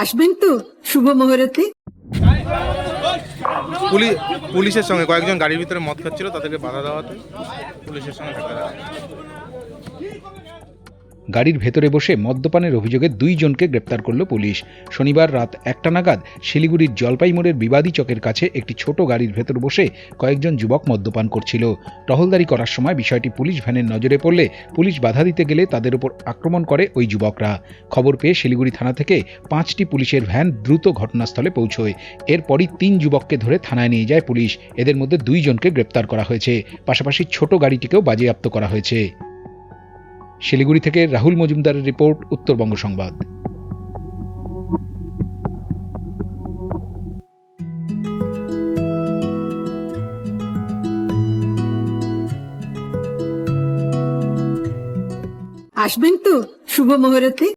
আসবেন তো, শুভ মুহূর্তে পুলিশ পুলিশের সঙ্গে কয়েকজন গাড়ির ভিতরে মদ খাচ্ছিল, তাদেরকে বাধা দেওয়াতে পুলিশের সঙ্গে দেখা। গাড়ির ভেতরে বসে মদ্যপানের অভিযোগে দুইজনকে গ্রেপ্তার করল পুলিশ। শনিবার রাত একটা নাগাদ শিলিগুড়ির জলপাই মোড়ের বিবাদী চকের কাছে একটি ছোট গাড়ির ভেতর বসে কয়েকজন যুবক মদ্যপান করছিল। টহলদারি করার সময় বিষয়টি পুলিশ ভ্যানের নজরে পড়লে পুলিশ বাধা দিতে গেলে তাদের উপর আক্রমণ করে ওই যুবকরা। খবর পেয়ে শিলিগুড়ি থানা থেকে পাঁচটি পুলিশের ভ্যান দ্রুত ঘটনাস্থলে পৌঁছয়। এরপরই তিন যুবককে ধরে থানায় নিয়ে যায় পুলিশ। এদের মধ্যে দুইজনকে গ্রেপ্তার করা হয়েছে। পাশাপাশি ছোট গাড়িটিকেও বাজেয়াপ্ত করা হয়েছে। শিলিগুড়ি থেকে রাহুল মজুমদারের রিপোর্ট উত্তরবঙ্গ সংবাদ। আসবেন তো শুভ মুহূর্তে?